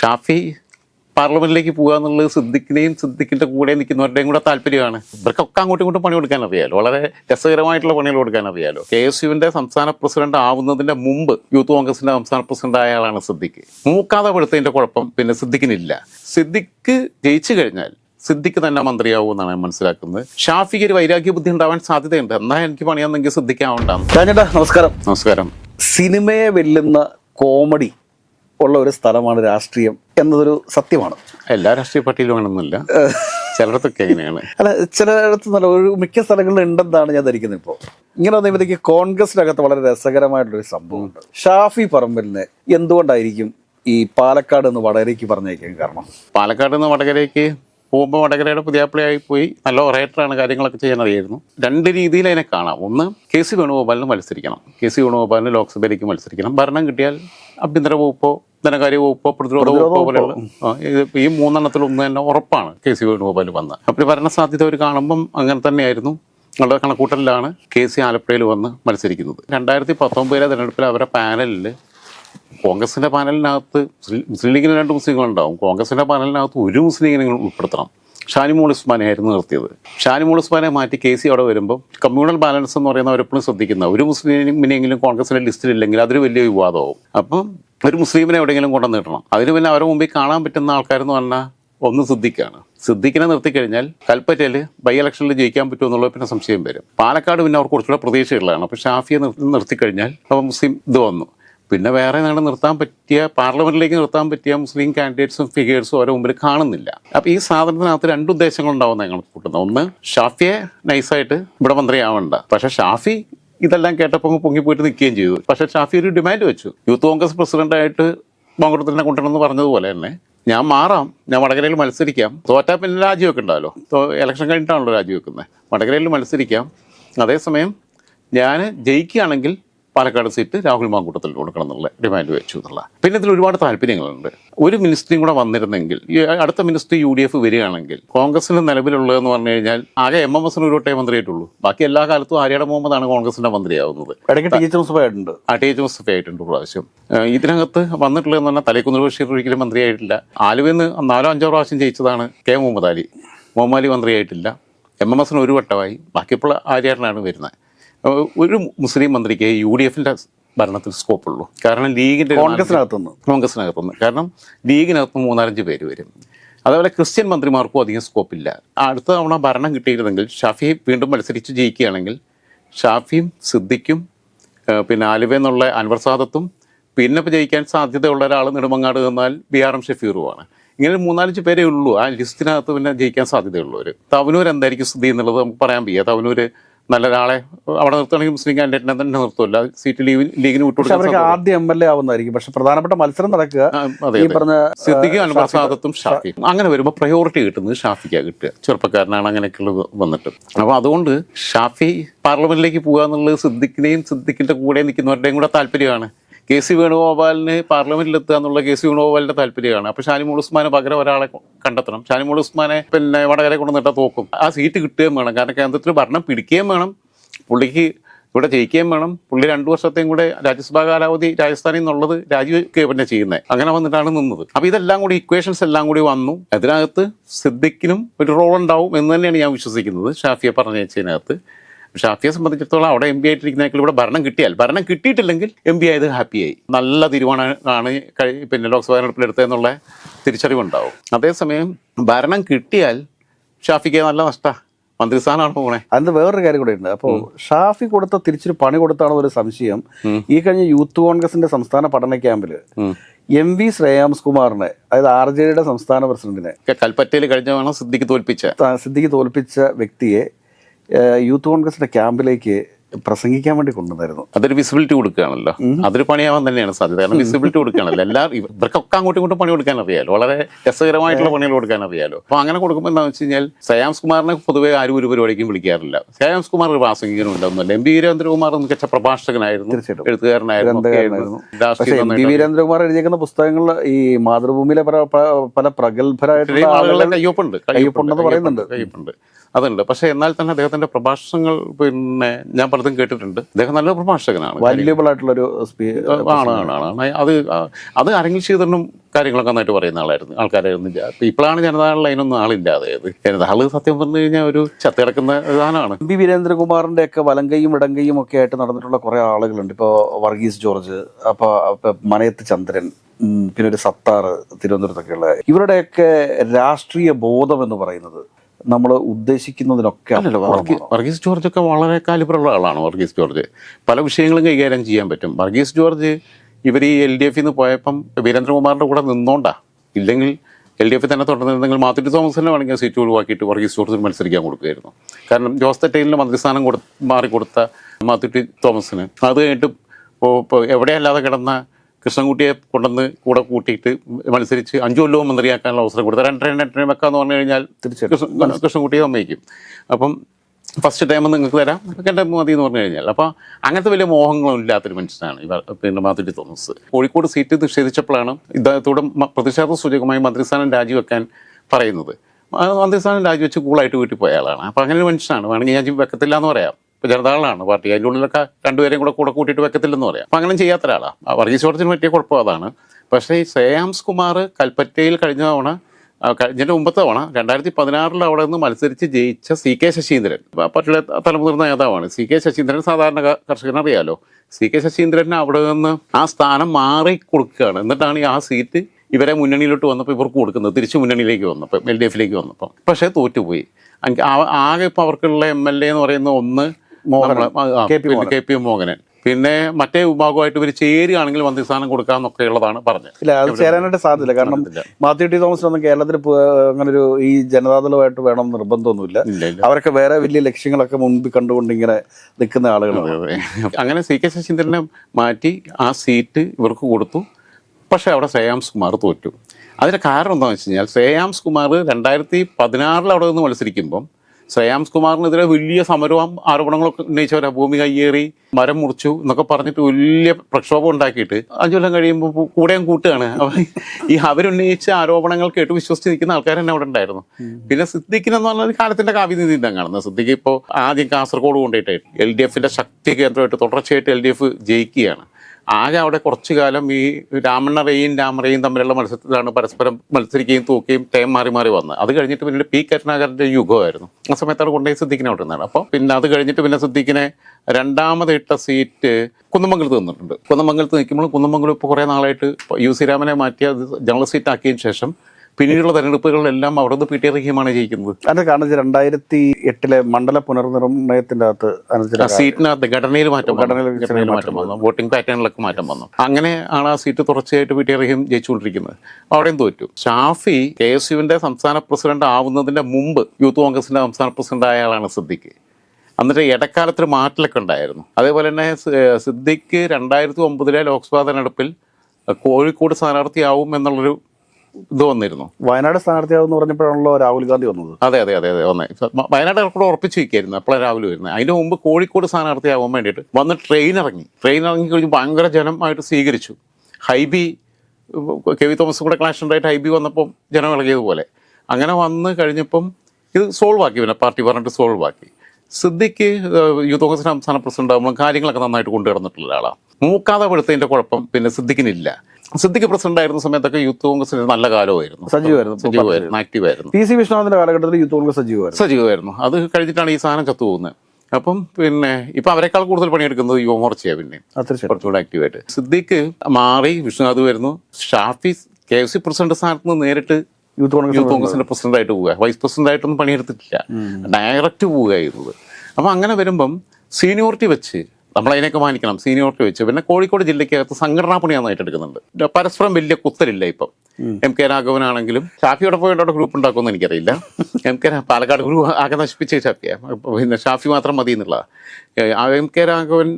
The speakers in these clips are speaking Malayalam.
ഷാഫി പാർലമെന്റിലേക്ക് പോകുക എന്നുള്ളത് സിദ്ദിഖിനെയും സിദ്ദിഖിന്റെ കൂടെ നിൽക്കുന്നവരുടെയും കൂടെ താല്പര്യമാണ്. ഇവർക്കൊക്കെ അങ്ങോട്ടും ഇങ്ങോട്ടും പണി കൊടുക്കാൻ അറിയാലോ. വളരെ രസകരമായിട്ടുള്ള പണികൾ കൊടുക്കാൻ അറിയാലോ. കെ എസ് യുവിന്റെ സംസ്ഥാന പ്രസിഡന്റ് ആവുന്നതിന്റെ മുമ്പ് യൂത്ത് കോൺഗ്രസിന്റെ സംസ്ഥാന പ്രസിഡന്റ് ആയ ആളാണ് സിദ്ദിഖ്. മൂക്കാതെ പെടുത്തതിന്റെ കുഴപ്പം പിന്നെ സിദ്ദിഖിനില്ല. സിദ്ദിഖ് ജയിച്ചു കഴിഞ്ഞാൽ സിദ്ദിഖ് തന്നെ മന്ത്രിയാവുമെന്നാണ് ഞാൻ മനസ്സിലാക്കുന്നത്. ഷാഫിക്ക് ഒരു വൈരാഗ്യ ബുദ്ധി ഉണ്ടാവാൻ സാധ്യതയുണ്ട്. എന്നാ എനിക്ക് പണിയാന്നെങ്കിൽ സിദ്ദിഖാവണ്ടാന്ന് രാജേട്ടാ നമസ്കാരം. നമസ്കാരം. സിനിമയെ വെല്ലുന്ന കോമഡി ഉള്ള ഒരു സ്ഥലമാണ് രാഷ്ട്രീയം എന്നതൊരു സത്യമാണ്. എല്ലാ രാഷ്ട്രീയ പാർട്ടിയിലും വേണമെന്നില്ല ചിലയിടത്തൊക്കെ എങ്ങനെയാണ് അല്ല ചിലയിടത്ത് നല്ല ഒരു മിക്ക സ്ഥലങ്ങളിലും ഉണ്ടെന്നാണ് ഞാൻ ധരിക്കുന്നത് ഇപ്പോൾ ഇങ്ങനെ വന്നപ്പോഴത്തേക്ക് കോൺഗ്രസിനകത്ത് വളരെ രസകരമായിട്ടുള്ളൊരു സംഭവമുണ്ട്. ഷാഫി പറമ്പലിനെ എന്തുകൊണ്ടായിരിക്കും ഈ പാലക്കാട് എന്ന് വടകരയ്ക്ക് പറഞ്ഞേക്കാൻ കാരണം? പാലക്കാട് നിന്ന് വടകരയ്ക്ക് പോകുമ്പോൾ വടകരയുടെ പുതിയാപ്പിളയായി പോയി. നല്ല ഒറേറ്ററാണ് കാര്യങ്ങളൊക്കെ ചെയ്യാൻ അറിയായിരുന്നു. രണ്ട് രീതിയിൽ അതിനെ കാണാം. ഒന്ന് കെ സി വേണുഗോപാലിന് മത്സരിക്കണം. കെ സി വേണുഗോപാലിന് ലോക്സഭയിലേക്ക് മത്സരിക്കണം. ഭരണം കിട്ടിയാൽ ആഭ്യന്തര വകുപ്പോ ധനകാര്യ വകുപ്പ് പ്രതിരോധ വകുപ്പ് പോലെയുള്ള ഇത് ഈ മൂന്നെണ്ണത്തിൽ ഒന്ന് തന്നെ ഉറപ്പാണ് കെ സി വേണുഗോപാൽ വന്ന്. അപ്പോൾ ഭരണ സാധ്യത ഒരു കാണുമ്പം അങ്ങനെ തന്നെയായിരുന്നു. ഞങ്ങളുടെ കണക്കൂട്ടലിലാണ് കെ സി ആലപ്പുഴയിൽ വന്ന് മത്സരിക്കുന്നത്. രണ്ടായിരത്തി പത്തൊമ്പതിലെ തിരഞ്ഞെടുപ്പിൽ അവരുടെ പാനലിൽ കോൺഗ്രസിന്റെ പാനലിനകത്ത് മുസ്ലിം മുസ്ലിം ലീഗിന് രണ്ട് മുസ്ലിങ്ങളുണ്ടാവും. കോൺഗ്രസിന്റെ പാനലിനകത്ത് ഒരു മുസ്ലിമിനെ ഉൾപ്പെടുത്തണം. ഷാനിമോൾ ഉസ്മാനെ ആയിരുന്നു നിർത്തിയത്. ഷാനിമോൾ ഉസ്മാനെ മാറ്റി കെ സി അവിടെ വരുമ്പോൾ കമ്മ്യൂണൽ ബാലൻസ് എന്ന് പറയുന്ന അവരെപ്പോഴും ശ്രദ്ധിക്കുന്ന ഒരു മുസ്ലിമിനെങ്കിലും കോൺഗ്രസിന്റെ ലിസ്റ്റിലില്ലെങ്കിൽ അതൊരു വലിയ വിവാദമാവും. അപ്പം ഒരു മുസ്ലിമിനെ എവിടെയെങ്കിലും കൊണ്ടുവന്ന് കിട്ടണം അതിന് പിന്നെ അവരുടെ മുമ്പിൽ കാണാൻ പറ്റുന്ന ആൾക്കാരെന്ന് പറഞ്ഞാൽ ഒന്ന് സിദ്ദിഖാണ് സിദ്ദിഖിനെ നിർത്തിക്കഴിഞ്ഞാൽ കൽപ്പറ്റയിൽ ബൈ ഇലക്ഷനിൽ ജയിക്കാൻ പറ്റുമോ എന്നുള്ളത് പിന്നെ സംശയം വരും. പാലക്കാട് പിന്നെ അവർക്ക് കുറച്ചുകൂടെ പ്രതീക്ഷയുള്ളതാണ്. അപ്പോൾ ഷാഫിയെ നിർത്തി നിർത്തിക്കഴിഞ്ഞാൽ അപ്പോൾ മുസ്ലിം ഇത് വന്നു. പിന്നെ വേറെ നാട് നിർത്താൻ പറ്റിയ പാർലമെന്റിലേക്ക് നിർത്താൻ പറ്റിയ മുസ്ലിം കാൻഡിഡേറ്റ്സും ഫിഗേഴ്സും അവരുടെ മുമ്പിൽ കാണുന്നില്ല. അപ്പോൾ ഈ സാധനത്തിനകത്ത് രണ്ട് ഉദ്ദേശങ്ങൾ ഉണ്ടാവുന്ന ഞങ്ങൾ കൂട്ടുന്നത്. ഒന്ന് ഷാഫിയെ നൈസായിട്ട് ഇവിടെ മന്ത്രിയാവണ്ട. പക്ഷേ ഷാഫി ഇതെല്ലാം കേട്ടപ്പോൾ പൊങ്ങി പോയിട്ട് നിൽക്കുകയും ചെയ്തു. പക്ഷേ ഷാഫി ഒരു ഡിമാൻഡ് വെച്ചു. യൂത്ത് കോൺഗ്രസ് പ്രസിഡന്റായിട്ട് മംഗളത്തിനെ കൊണ്ടുവരണമെന്ന് പറഞ്ഞതുപോലെ തന്നെ ഞാൻ മാറാം. ഞാൻ വടകരയിൽ മത്സരിക്കാം. തോറ്റാ പിന്നെ രാജിവെക്ക് ഉണ്ടാവല്ലോ. ഇലക്ഷൻ കഴിഞ്ഞിട്ടാണല്ലോ രാജിവെക്കുന്നത്. വടകരയിൽ മത്സരിക്കാം. അതേസമയം ഞാൻ ജയിക്കുകയാണെങ്കിൽ പാലക്കാട് സീറ്റ് രാഹുൽ മാങ്കൂട്ടത്തിൽ കൊടുക്കണം എന്നുള്ള ഡിമാൻഡ് വെച്ചു എന്നുള്ള. പിന്നെ ഇതിൽ ഒരുപാട് താല്പര്യങ്ങളുണ്ട്. ഒരു മിനിസ്ട്രിയും കൂടെ വന്നിരുന്നെങ്കിൽ ഈ അടുത്ത മിനിസ്ട്രി യു ഡി എഫ് വരികയാണെങ്കിൽ കോൺഗ്രസിന് നിലവിലുള്ളതെന്ന് പറഞ്ഞു കഴിഞ്ഞാൽ ആകെ എം എം എസിന് ഒരു വട്ടേ മന്ത്രിയായിട്ടുള്ളൂ. ബാക്കി എല്ലാ കാലത്തും ആര്യാട മുഹമ്മദാണ് കോൺഗ്രസിന്റെ മന്ത്രിയാവുന്നത്. ഇടയ്ക്ക് ടി എച്ച് മുസ്തഫയായിട്ടുണ്ട് ആ ടി എച്ച് മുസ്തഫ ആയിട്ടുണ്ട് പ്രാവശ്യം ഇതിനകത്ത് വന്നിട്ടുള്ളതെന്ന് പറഞ്ഞാൽ തലേക്കുന്ന് ബഷീർ ഒരിക്കലും മന്ത്രിയായിട്ടില്ല. ആലുവെന്ന് നാലോ അഞ്ചോ പ്രാവശ്യം ജയിച്ചതാണ് കെ മുഹമ്മദ് അലി. മുഹമ്മദ് അലി മന്ത്രിയായിട്ടില്ല. എം എം എസിന് ഒരു വട്ടമായി. ബാക്കിയപ്പോൾ ആര്യാടനാണ് വരുന്നത്. ഒരു മുസ്ലിം മന്ത്രിക്ക് യു ഡി എഫിന്റെ ഭരണത്തിൽ സ്കോപ്പുള്ളൂ. കാരണം ലീഗിന്റെ കോൺഗ്രസിനകത്തുനിന്ന്. കോൺഗ്രസിനകത്തുനിന്ന്. കാരണം ലീഗിനകത്ത് മൂന്നാലഞ്ച് പേര് വരും. അതേപോലെ ക്രിസ്ത്യൻ മന്ത്രിമാർക്കും അധികം സ്കോപ്പ് ഇല്ല അടുത്ത തവണ ഭരണം കിട്ടിയിരുന്നെങ്കിൽ ഷാഫി വീണ്ടും മത്സരിച്ച് ജയിക്കുകയാണെങ്കിൽ ഷാഫിയും സിദ്ദിഖും പിന്നെ ആലുവ എന്നുള്ള അൻവർ സാദത്തും പിന്നെ ജയിക്കാൻ സാധ്യതയുള്ള ഒരാൾ നെടുമങ്ങാട് എന്നാൽ ബി ആർ എം ഷഫീറുമാണ് ഇങ്ങനെ മൂന്നാലഞ്ച് പേരേ ഉള്ളൂ. ആ ലിസ്റ്റിനകത്ത് പിന്നെ ജയിക്കാൻ സാധ്യതയുള്ളവർ തവനൂർ എന്തായിരിക്കും സ്ഥിതി എന്നുള്ളത് നമുക്ക് പറയാൻ വയ്യ. തവനൂർ നല്ല ഒരാളെ അവിടെ നിർത്തുകയാണെങ്കിൽ മുസ്ലിം കാൻഡിഡേറ്റിനെ തന്നെ നിർത്തുമല്ല. സീറ്റ് ലീഗ് ലീഗിന് വിട്ടു അവർക്ക് ആദ്യം എം എൽ എ ആവുന്നതായിരിക്കും. പക്ഷെ പ്രധാനപ്പെട്ട മത്സരം നടക്കുക. ഈ പറഞ്ഞ സിദ്ദിഖ് അൻവർ സാദത്തും ഷാഫിയും. അങ്ങനെ വരുമ്പോൾ പ്രയോറിറ്റി കിട്ടുന്നത് ഷാഫിക്കാണ് കിട്ടുക. ചെറുപ്പക്കാരനാണ് അങ്ങനെയൊക്കെയുള്ളത് വന്നിട്ട്. അപ്പോൾ അതുകൊണ്ട് ഷാഫി പാർലമെന്റിലേക്ക് പോകുക എന്നുള്ളത് സിദ്ദിഖിനെയും സിദ്ദിഖിന്റെ കൂടെ നിൽക്കുന്നവരുടെയും കൂടെ താല്പര്യമാണ്. കെ സി വേണുഗോപാലിന് പാർലമെന്റിൽ എത്തുക എന്നുള്ള കെ സി വേണുഗോപാലിന്റെ താല്പര്യമാണ്. അപ്പൊ ഷാനിമോൾ ഉസ്മാന് പകരം ഒരാളെ കണ്ടെത്തണം. ഷാനിമോൾ ഉസ്മാനെ പിന്നെ വടകര കൊണ്ടുവന്നിട്ട് തോക്കും. ആ സീറ്റ് കിട്ടുകയും വേണം. കാരണം കേന്ദ്രത്തിൽ ഭരണം പിടിക്കുകയും വേണം. പുള്ളിക്ക് ഇവിടെ ജയിക്കുകയും വേണം. പുള്ളി രണ്ടു വർഷത്തെയും കൂടെ രാജ്യസഭാ കാലാവധി രാജസ്ഥാനിൽ നിന്നുള്ളത് രാജിവെക്കുക പിന്നെ ചെയ്യുന്നത് അങ്ങനെ വന്നിട്ടാണ് നിന്നത്. അപ്പൊ ഇതെല്ലാം കൂടി ഇക്വേഷൻസ് എല്ലാം കൂടി വന്നു. അതിനകത്ത് സിദ്ദിഖിനും ഒരു റോൾ ഉണ്ടാവും എന്ന് തന്നെയാണ് ഞാൻ വിശ്വസിക്കുന്നത്. ഷാഫിയെ പറഞ്ഞതിനകത്ത് ഷാഫിയെ സംബന്ധിച്ചിടത്തോളം അവിടെ എം പി ആയിട്ടിരിക്കുന്നതിനേക്കാൾ ഇവിടെ ഭരണം കിട്ടിയാൽ ഭരണം കിട്ടിയിട്ടില്ലെങ്കിൽ എം പി ആയത് ഹാപ്പിയായി. നല്ല തീരുമാനമാണ് കഴിഞ്ഞ പിന്നെ ലോക്സഭാ തെരഞ്ഞെടുപ്പിൽ എടുത്തതെന്നുള്ള തിരിച്ചറിവുണ്ടാവും. അതേസമയം ഭരണം കിട്ടിയാൽ ഷാഫിക്ക് നല്ല നഷ്ട. മന്ത്രിസ്ഥാനമാണ് പോകണേ അതിന് വേറൊരു കാര്യം കൂടെ ഉണ്ട്. അപ്പോൾ ഷാഫി കൊടുത്ത തിരിച്ചൊരു പണി കൊടുത്താണോ ഒരു സംശയം ഈ കഴിഞ്ഞ യൂത്ത് കോൺഗ്രസിന്റെ സംസ്ഥാന പഠന ക്യാമ്പിൽ. എം വി ശ്രേയാംസ് കുമാറിനെ അതായത് ആർ ജെ ഡിയുടെ സംസ്ഥാന പ്രസിഡന്റിനെ കൽപ്പറ്റയിൽ കഴിഞ്ഞ വേണം സിദ്ദിഖ് തോൽപ്പിച്ച സിദ്ധിക്ക് സിദ്ദിഖ് തോൽപ്പിച്ച വ്യക്തിയെ യൂത്ത് കോൺഗ്രസിന്റെ ക്യാമ്പിലേക്ക് പ്രസംഗിക്കാൻ വേണ്ടി കൊണ്ടുവന്നായിരുന്നു. അതൊരു വിസിബിലിറ്റി കൊടുക്കുകയാണല്ലോ. അതൊരു പണിയാവാൻ തന്നെയാണ് സാധ്യത. കാരണം വിസിബിലിറ്റി കൊടുക്കുകയാണല്ലോ. എല്ലാ ഇവർക്കൊക്കെ അങ്ങോട്ടും ഇങ്ങോട്ടും പണി കൊടുക്കാൻ അറിയാലോ. വളരെ രസകരമായിട്ടുള്ള പണികൾ കൊടുക്കാൻ അറിയാലോ. അപ്പൊ അങ്ങനെ കൊടുക്കുമ്പോൾ എന്താണെന്ന് വെച്ച് കഴിഞ്ഞാൽ ശ്രേയാംസ് കുമാറിനെ പൊതുവെ ആരും ഒരു പരിപാടിക്കും വിളിക്കാറില്ല. ശ്രേയാംസ് കുമാർ ഒരു പ്രാസംഗികനും ഉണ്ടാവുന്നില്ല എം പി വീരേന്ദ്രകുമാർ മികച്ച പ്രഭാഷകനായിരുന്നു. എഴുത്തുകാരനായിരുന്നു. വീരേന്ദ്രകുമാർ എഴുതിയേക്കുന്ന പുസ്തകങ്ങൾ ഈ മാതൃഭൂമിയിലെ പല പ്രഗത്ഭരായിട്ടുള്ള അയ്യപ്പുണ്ട് അയ്യപ്പുണ്ടെന്ന് കയ്യൊപ്പുണ്ട്. കയ്യൊപ്പുണ്ടെന്ന് പറയുന്നുണ്ട്. കയ്യൊപ്പുണ്ട്. അതുണ്ട്. പക്ഷെ എന്നാൽ തന്നെ അദ്ദേഹത്തിന്റെ പ്രഭാഷണങ്ങൾ പിന്നെ ഞാൻ പലതും കേട്ടിട്ടുണ്ട്. അദ്ദേഹം നല്ല പ്രഭാഷകനാണ്. വാല്യുബിൾ ആയിട്ടുള്ള ഒരു ആണ് ആണ് ആണ്. അത് അത് അരങ്ങിൽ ചെയ്തിട്ടും കാര്യങ്ങളൊക്കെ നന്നായിട്ട് പറയുന്ന ആളായിരുന്നു. ആൾക്കാരായിരുന്നു ഇപ്പൊ ഇപ്പോഴാണ് ജനതാളിൽ അതിനൊന്നും ആളില്ലാതായത് ജനതാൾ സത്യം പറഞ്ഞു കഴിഞ്ഞാൽ ഒരു ചത്തിടക്കുന്ന ഇതാണ് എം പി വീരേന്ദ്രകുമാറിന്റെ ഒക്കെ വലങ്കയും ഇടങ്കയും ഒക്കെ ആയിട്ട് നടന്നിട്ടുള്ള കുറെ ആളുകളുണ്ട്. ഇപ്പോൾ വർഗീസ് ജോർജ് അപ്പൊ അപ്പൊ മനയത്ത് ചന്ദ്രൻ പിന്നെ ഒരു സത്താറ് തിരുവനന്തപുരത്തൊക്കെയുള്ള ഇവരുടെയൊക്കെ രാഷ്ട്രീയ ബോധം എന്ന് പറയുന്നത് നമ്മൾ ഉദ്ദേശിക്കുന്നതിനൊക്കെ വർഗീസ് ജോർജ് ഒക്കെ വളരെ കാലിബറുള്ള ആളാണ് വർഗീസ് ജോർജ്. പല വിഷയങ്ങളും കൈകാര്യം ചെയ്യാൻ പറ്റും. വർഗീസ് ജോർജ് ഇവർ ഈ എൽ ഡി എഫിൽ നിന്ന് പോയപ്പം വീരേന്ദ്രകുമാറിന്റെ കൂടെ നിന്നോണ്ടാ. ഇല്ലെങ്കിൽ എൽ ഡി എഫിൽ തന്നെ തുടർന്നിരുന്നെങ്കിൽ മാത്യു തോമസിനെ വേണമെങ്കിൽ സീറ്റ് ഒഴിവാക്കിയിട്ട് വർഗീസ് ജോർജിന് മത്സരിക്കാൻ കൊടുക്കുമായിരുന്നു. കാരണം ജോസ് തെറ്റയിലിന് മന്ത്രിസ്ഥാനം കൊടു മാറിക്കൊടുത്ത മാത്യു തോമസിന്. അത് കഴിഞ്ഞിട്ട് ഇപ്പോൾ എവിടെയല്ലാതെ കിടന്ന കൃഷ്ണൻകുട്ടിയെ കൊണ്ടുവന്ന് കൂടെ കൂട്ടിയിട്ട് മത്സരിച്ച് അഞ്ചു കൊല്ലവും മന്ത്രിയാക്കാനുള്ള അവസരം കൊടുത്ത രണ്ട് രണ്ടര വെക്കാന്ന് പറഞ്ഞു കഴിഞ്ഞാൽ തീർച്ചയായിട്ടും. കൃഷ്ണ കൃഷ്ണൻകുട്ടിയെ സമ്മതിക്കും. അപ്പം ഫസ്റ്റ് ടൈം നിങ്ങൾക്ക് തരാം സെക്കൻഡ് ടൈം മതി എന്ന് പറഞ്ഞു കഴിഞ്ഞാൽ. അപ്പോൾ അങ്ങനത്തെ വലിയ മോഹങ്ങളൊന്നും ഇല്ലാത്തൊരു മനുഷ്യനാണ് ഇവർ പിന്നെ മാധുരി തോമസ്. കോഴിക്കോട് സീറ്റ് നിഷേധിച്ചപ്പോഴാണ് ഇദ്ദേഹത്തോട് പ്രതിഷേധ സൂചകമായി മന്ത്രിസ്ഥാനം രാജിവെക്കാൻ പറയുന്നത്. മന്ത്രിസ്ഥാനം രാജിവെച്ച് കൂളായിട്ട് വീട്ടിൽ പോയ ആളാണ്. അപ്പോൾ അങ്ങനെ ഒരു മനുഷ്യനാണ്. വേണമെങ്കിൽ ഞാൻ വെക്കത്തില്ല എന്ന് പറയാം. ജനതാളാണ് പാർട്ടി. അതിന്റെ ഉള്ളിലൊക്കെ രണ്ടുപേരെയും കൂടെ കൂടെ കൂട്ടിയിട്ട് വെക്കത്തില്ലെന്ന് പറയാം. അപ്പം അങ്ങനെ ചെയ്യാത്ത ഒരാളാണ് വർഗീസ് ജോർജിന് പറ്റിയ കുഴപ്പം അതാണ്. പക്ഷേ ഈ ശ്രേയാംസ് കുമാർ കൽപ്പറ്റയിൽ കഴിഞ്ഞ തവണ കഴിഞ്ഞതിന്റെ മുമ്പത്തെ തവണ രണ്ടായിരത്തി പതിനാറിൽ അവിടെ നിന്ന് മത്സരിച്ച് ജയിച്ച സി കെ ശശീന്ദ്രൻ. പാർട്ടിയുടെ തലമുതിർന്ന നേതാവാണ്. സി കെ ശശീന്ദ്രൻ സാധാരണ കർഷകനറിയാലോ സി കെ ശശീന്ദ്രൻ അവിടെ നിന്ന് ആ സ്ഥാനം മാറി കൊടുക്കുകയാണ്. എന്നിട്ടാണ് ഈ ആ സീറ്റ് ഇവരെ മുന്നണിയിലോട്ട് വന്നപ്പോൾ ഇവർക്ക് കൊടുക്കുന്നത്. തിരിച്ച് മുന്നണിയിലേക്ക് വന്നപ്പോൾ എൽ ഡി എഫിലേക്ക് വന്നപ്പോൾ പക്ഷേ തോറ്റുപോയി. ആകെ ഇപ്പോൾ അവർക്കുള്ള എം എൽ എ എന്ന് പറയുന്ന ഒന്ന് കെ പി മോഹനൻ. പിന്നെ മറ്റേ വിഭാഗമായിട്ട് ഇവർ ചേരുകയാണെങ്കിൽ മന്ത്രിസ്ഥാനം കൊടുക്കാമെന്നൊക്കെ ഉള്ളതാണ് പറഞ്ഞത്. ഇല്ല അത് ചേരാനായിട്ട് സാധ്യത കാരണം മാത്യു ടി തോമസിനൊന്നും കേരളത്തിൽ അങ്ങനെ ഒരു ഈ ജനതാദളമായിട്ട് വേണം നിർബന്ധമൊന്നുമില്ല. അവരൊക്കെ വേറെ വലിയ ലക്ഷ്യങ്ങളൊക്കെ മുൻപിൽ കണ്ടുകൊണ്ട് ഇങ്ങനെ നിൽക്കുന്ന ആളുകളാണ്. അങ്ങനെ സി കെ ശശീന്ദ്രനെ മാറ്റി ആ സീറ്റ് ഇവർക്ക് കൊടുത്തു. പക്ഷേ അവിടെ ശ്രേയാംസ് കുമാർ തോറ്റു. അതിന്റെ കാരണം എന്താണെന്ന് വെച്ച് കഴിഞ്ഞാൽ ശ്രേയാംസ് കുമാർ രണ്ടായിരത്തി പതിനാറിൽ അവിടെ നിന്ന് മത്സരിക്കുമ്പം ശ്രേയാംസ് കുമാറിനെതിരെ വലിയ സമരവും ആരോപണങ്ങളൊക്കെ ഉന്നയിച്ചവരാ. ഭൂമി കയ്യേറി മരം മുറിച്ചു എന്നൊക്കെ പറഞ്ഞിട്ട് വലിയ പ്രക്ഷോഭം ഉണ്ടാക്കിയിട്ട് അഞ്ചു കൊല്ലം കഴിയുമ്പോൾ കൂടെയും കൂട്ടുകയാണ്. ഈ അവരുന്നയിച്ച ആരോപണങ്ങൾ കേട്ട് വിശ്വസിച്ച് നിൽക്കുന്ന ആൾക്കാർ തന്നെ അവിടെ ഉണ്ടായിരുന്നു. പിന്നെ സിദ്ദിഖിനെന്ന് പറഞ്ഞാൽ കാലത്തിന്റെ കാവ്യനിധി തന്നെ കാണുന്നത്. സിദ്ദിഖ് ഇപ്പോൾ ആദ്യം കാസർഗോഡ് കൊണ്ടുപോയിട്ട് എൽ ഡി എഫിന്റെ ശക്തി കേന്ദ്രമായിട്ട് തുടർച്ചയായിട്ട് എൽ ഡി എഫ് ജയിക്കുകയാണ്. ആകെ അവിടെ കുറച്ചു കാലം ഈ രാമണ്ണറയും രാമറയും തമ്മിലുള്ള മത്സരത്തിലാണ് പരസ്പരം മത്സരിക്കുകയും തൂക്കുകയും ടൈം മാറി മാറി വന്നത്. അത് കഴിഞ്ഞിട്ട് പിന്നീട് പി കരുണാകരന്റെ യുഗമായിരുന്നു. ആ സമയത്താണ് കൊണ്ടുപോയി സിദ്ദിഖിനെ അവിടെ നിന്നാണ്. അപ്പോൾ പിന്നെ അത് കഴിഞ്ഞിട്ട് പിന്നെ സിദ്ദിഖിനെ രണ്ടാമത് ഇട്ട സീറ്റ് കുന്നമംഗലത്ത് നിന്നിട്ടുണ്ട്. കുന്നമംഗലത്ത് നിൽക്കുമ്പോൾ കുന്നമംഗലം ഇപ്പോൾ കുറേ നാളായിട്ട് യു സി രാമനെ മാറ്റി അത് ജനറൽ സീറ്റാക്കിയതിന് ശേഷം പിന്നീടുള്ള തെരഞ്ഞെടുപ്പുകളിലെല്ലാം അവിടുന്ന് പി ടി റഹീമാണ് ജയിക്കുന്നത്. അതിന്റെ കാരണം രണ്ടായിരത്തി എട്ടിലെ മണ്ഡല പുനർനിർണയത്തിന്റെ അകത്ത് സീറ്റിനകത്ത് ഘടനയിൽ മാറ്റം ഘടനയിൽ മാറ്റം വന്നു. വോട്ടിംഗ് പാറ്റേണിലൊക്കെ മാറ്റം വന്നു. അങ്ങനെ ആണ് ആ സീറ്റ് തുടർച്ചയായിട്ട് പി ടി റഹീം ജയിച്ചുകൊണ്ടിരിക്കുന്നത്. അവിടെയും തോറ്റു ഷാഫി കെ എസ് യുവിന്റെ സംസ്ഥാന പ്രസിഡന്റ് ആവുന്നതിന്റെ മുമ്പ് യൂത്ത് കോൺഗ്രസിന്റെ സംസ്ഥാന പ്രസിഡന്റ് ആയ ആളാണ് സിദ്ദിഖ്. എന്നിട്ട് ഇടക്കാലത്തൊരു മാറ്റലൊക്കെ ഉണ്ടായിരുന്നു. അതേപോലെ തന്നെ സിദ്ദിഖ് രണ്ടായിരത്തി ഒമ്പതിലെ ലോക്സഭാ തെരഞ്ഞെടുപ്പിൽ കോഴിക്കോട് സ്ഥാനാർത്ഥിയാവും എന്നുള്ളൊരു ഇത് വന്നിരുന്നു. വയനാട് സ്ഥാനാർത്ഥിയാവെന്ന് പറഞ്ഞപ്പോഴാണല്ലോ രാഹുൽ ഗാന്ധി വന്നത്. അതെ അതെ അതെ അതെ വന്നേ. വയനാട് കൂടെ ഉറപ്പിച്ച് വയ്ക്കായിരുന്നു അപ്പോഴാണ് രാഹുൽ വരുന്നത്? അതിന് മുമ്പ് കോഴിക്കോട് സ്ഥാനാർത്ഥിയാവാൻ വേണ്ടിയിട്ട് വന്ന് ട്രെയിൻ ഇറങ്ങി. ട്രെയിൻ ഇറങ്ങി കഴിഞ്ഞ് ഭയങ്കര ജനമായിട്ട് സ്വീകരിച്ചു. ഹൈബി കെ വി തോമസും കൂടെ ക്ലാഷ് ഉണ്ടായിട്ട് ഹൈബി വന്നപ്പം ജനം ഇളകിയതുപോലെ. അങ്ങനെ വന്ന് കഴിഞ്ഞപ്പം ഇത് സോൾവ് ആക്കി. പിന്നെ പാർട്ടി പറഞ്ഞിട്ട് സോൾവ് ആക്കി. സിദ്ദിഖ് യൂത്ത് കോൺഗ്രസ് സംസ്ഥാന പ്രസിഡന്റ് ആകുമ്പോൾ കാര്യങ്ങളൊക്കെ നന്നായിട്ട് കൊണ്ടു നടന്നിട്ടുള്ള ഒരാളാണ് മൂക്കാതെ വെളുത്തതിന്റെ കുഴപ്പം പിന്നെ സിദ്ദിഖിനില്ല. സിദ്ദിഖ് പ്രസിഡന്റ് ആയിരുന്ന സമയത്തൊക്കെ യൂത്ത് കോൺഗ്രസിന് നല്ല കാലമായിരുന്നു. സജീവമായിരുന്നു. സജീവമായിരുന്നു ആക്റ്റീവായിരുന്നു. പി സി വിശ്വനാഥിന്റെ കാലഘട്ടത്തിൽ യൂത്ത് കോൺഗ്രസ് സജീവമായിരുന്നു സജീവമായിരുന്നു അത് കഴിഞ്ഞിട്ടാണ് ഈ സാധനം ചത്തു പോകുന്നത് അപ്പം പിന്നെ ഇപ്പം അവരെക്കാൾ കൂടുതൽ പണിയെടുക്കുന്നത് യുവമോർച്ചയാണ് പിന്നെ. കുറച്ചുകൂടെ ആക്റ്റീവായിട്ട്. സിദ്ദിഖ് മാറി വിഷ്ണുനാഥ് വരുന്നു. Shafi K F C president സ്ഥാനത്ത് നിന്ന് നേരിട്ട് യൂത്ത് കോൺഗ്രസ് യൂത്ത് കോൺഗ്രസിന്റെ പ്രസിഡന്റ് ആയിട്ട് പോവുക. വൈസ് പ്രസിഡന്റ് ആയിട്ടൊന്നും പണിയെടുത്തിട്ടില്ല ഡയറക്റ്റ് പോവുകയായിരുന്നത് അപ്പം അങ്ങനെ വരുമ്പം സീനിയോറിറ്റി വെച്ച് നമ്മളതിനൊക്കെ മാനിക്കണം സീനിയോറിറ്റി വെച്ച്. പിന്നെ കോഴിക്കോട് ജില്ലയ്ക്കകത്ത് സംഘടനാ പണി നന്നായിട്ട് എടുക്കുന്നുണ്ട്. പരസ്പരം വലിയ കുത്തലില്ല ഇപ്പം. എം കെ രാഘവനാണെങ്കിലും ഷാഫിയോടെ പോയിട്ട് ഗ്രൂപ്പ് ഉണ്ടാക്കുമെന്ന് എനിക്കറിയില്ല. എം കെ പാലക്കാട് ഗ്രൂപ്പ് ആകെ നശിപ്പിച്ച ഷാഫിയാണ് പിന്നെ ഷാഫി മാത്രം മതി എന്നുള്ളതാണ് എം കെ രാഘവൻ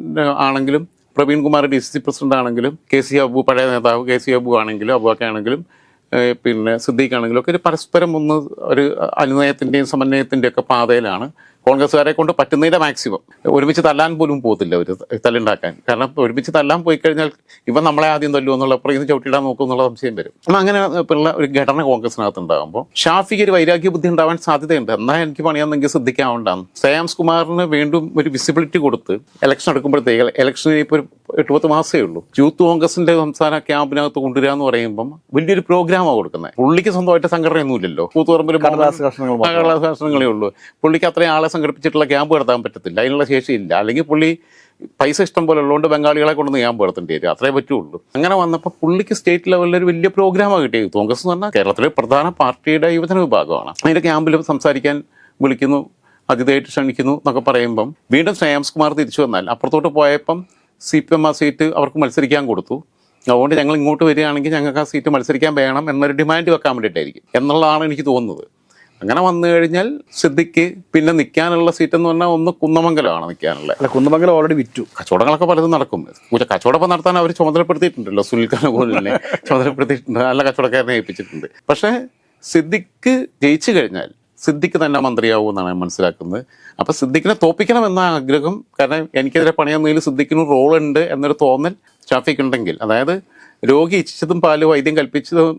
ആണെങ്കിലും Praveen Kumar D C C president ആണെങ്കിലും കെ സി അബു പഴയ നേതാവ് കെ സി അബു ആണെങ്കിലും അബുവൊക്കെ ആണെങ്കിലും പിന്നെ സിദ്ദീഖ് ആണെങ്കിലും ഒക്കെ ഒരു പരസ്പരം ഒന്ന് ഒരു അനുനയത്തിന്റെയും സമന്വയത്തിന്റെയും ഒക്കെ പാതയിലാണ് കോൺഗ്രസ്സുകാരെ കൊണ്ട് പറ്റുന്നതിന്റെ മാക്സിമം. ഒരുമിച്ച് തല്ലാൻ പോലും പോകത്തില്ല ഒരു തല്ലുണ്ടാക്കാൻ. കാരണം ഒരുമിച്ച് തല്ലാൻ പോയി കഴിഞ്ഞാൽ ഇവ നമ്മളെ ആദ്യം തല്ലു എന്നുള്ള അപ്പുറം ഇന്ന് ചവിട്ടിടാൻ നോക്കും എന്നുള്ള സംശയം വരും. അപ്പം അങ്ങനെ ഉള്ള ഒരു ഘടന കോൺഗ്രസിനകത്ത് ഉണ്ടാകുമ്പോൾ ഷാഫിക്ക് ഒരു വൈരാഗ്യ ബുദ്ധി ഉണ്ടാവാൻ സാധ്യതയുണ്ട്. എന്നാൽ എനിക്ക് പണിയാന്നെങ്കിൽ ശ്രദ്ധിക്കാവുന്നതാണ്. ശ്രേയാംസ് കുമാറിന് വീണ്ടും ഒരു വിസിബിലിറ്റി കൊടുത്ത് ഇലക്ഷൻ എടുക്കുമ്പോഴത്തേക്ക് ഇലക്ഷൻ ഇപ്പോൾ ഒരു എട്ട് പത്ത് മാസമേ ഉള്ളൂ. യൂത്ത് കോൺഗ്രസിന്റെ സംസ്ഥാന ക്യാമ്പിനകത്ത് കൊണ്ടുവരിക എന്ന് പറയുമ്പം വലിയൊരു പ്രോഗ്രാമാണ് കൊടുക്കുന്നത്. പുള്ളിക്ക് സ്വന്തമായിട്ട് സംഘടനയൊന്നുമില്ലല്ലോ. കൂത്തുപറമ്പിൽ കടലാസ് കഷ്ണങ്ങളേ ഉള്ളൂ. പുള്ളിക്ക് അത്രയും ആളെ സംഘടിപ്പിച്ചിട്ടുള്ള ക്യാമ്പ് നടത്താൻ പറ്റത്തില്ല. അതിനുള്ള ശേഷിയില്ല. അല്ലെങ്കിൽ പുള്ളി പൈസ ഇഷ്ടം പോലെ ഉള്ളതുകൊണ്ട് ബംഗാളികളെ കൊണ്ടൊന്ന് ക്യാമ്പ് നടത്തേണ്ടി വരും. അത്രേ പറ്റുള്ളൂ. അങ്ങനെ വന്നപ്പോൾ പുള്ളിക്ക് സ്റ്റേറ്റ് ലെവലിൽ ഒരു വലിയ പ്രോഗ്രാമാണ് കിട്ടിയത് കോൺഗ്രസ് എന്ന് പറഞ്ഞാൽ കേരളത്തിലെ പ്രധാന പാർട്ടിയുടെ യുവജന വിഭാഗമാണ്. അതിന്റെ ക്യാമ്പിൽ സംസാരിക്കാൻ വിളിക്കുന്നു അതിഥിയായിട്ട് ക്ഷണിക്കുന്നു എന്നൊക്കെ പറയുമ്പം വീണ്ടും ശ്രേയാംസ് കുമാർ തിരിച്ചു വന്നാൽ അപ്പുറത്തോട്ട് പോയപ്പം സി പി എം ആ സീറ്റ് അവർക്ക് മത്സരിക്കാൻ കൊടുത്തു. അതുകൊണ്ട് ഞങ്ങൾ ഇങ്ങോട്ട് വരികയാണെങ്കിൽ ഞങ്ങൾക്ക് ആ സീറ്റ് മത്സരിക്കാൻ വേണം എന്നൊരു ഡിമാൻഡ് വെക്കാൻ വേണ്ടിയിട്ടായിരിക്കും. എന്നുള്ളതാണ് എനിക്ക് തോന്നുന്നത്. അങ്ങനെ വന്നു കഴിഞ്ഞാൽ സിദ്ദിഖ് പിന്നെ നിൽക്കാനുള്ള സീറ്റ് എന്ന് പറഞ്ഞാൽ ഒന്ന് കുന്നമംഗലമാണ് നിൽക്കാനുള്ളത്. അല്ല കുന്നമംഗലം ഓൾറെഡി വിറ്റു. കച്ചവടങ്ങളൊക്കെ പലതും നടക്കും. കച്ചവടം നടത്താൻ അവർ ചുമതലപ്പെടുത്തിയിട്ടുണ്ടല്ലോ സുൽഖാൻ പോലെ ചുമതലപ്പെടുത്തിയിട്ടുണ്ട് നല്ല കച്ചവടക്കാരനെ ഏൽപ്പിച്ചിട്ടുണ്ട്. പക്ഷേ സിദ്ദിഖ് ജയിച്ചു കഴിഞ്ഞാൽ സിദ്ദിഖ് തന്നെ മന്ത്രിയാവും എന്നാണ് ഞാൻ മനസ്സിലാക്കുന്നത്. അപ്പൊ സിദ്ദിഖിനെ തോപ്പിക്കണം എന്ന ആഗ്രഹം കാരണം എനിക്കെതിരെ പണിയുന്നതിൽ സിദ്ദിഖിന് റോൾ ഉണ്ട് എന്നൊരു തോന്നൽ ഷാഫിക്ക് ഉണ്ടെങ്കിൽ അതായത് രോഗി ഇച്ഛിച്ചതും പാൽ വൈദ്യം കൽപ്പിച്ചതും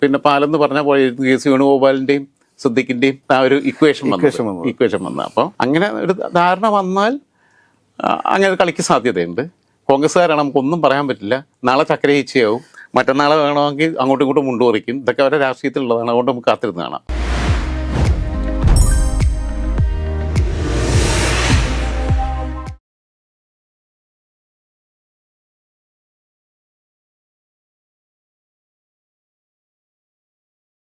പിന്നെ പാലെന്ന് പറഞ്ഞ പോലെ കെ സി വേണുഗോപാലിന്റെയും സിദ്ദിഖിന്റെയും ആ ഒരു ഇക്വേഷൻ വന്നു. ഇക്വേഷൻ വന്ന അപ്പോൾ അങ്ങനെ ഒരു ധാരണ വന്നാൽ അങ്ങനെ കളിക്ക് സാധ്യതയുണ്ട്. കോൺഗ്രസ്സുകാരാണ് നമുക്കൊന്നും പറയാൻ പറ്റില്ല. നാളെ ചക്കര ചേച്ചിയാവും മറ്റന്നാളെ വേണമെങ്കിൽ അങ്ങോട്ടും ഇങ്ങോട്ടും മുണ്ടുപറിക്കും. ഇതൊക്കെ അവരുടെ രാഷ്ട്രീയത്തിലുള്ളതാണ്. അതുകൊണ്ട് നമുക്ക് കാത്തിരുന്ന് കാണാം.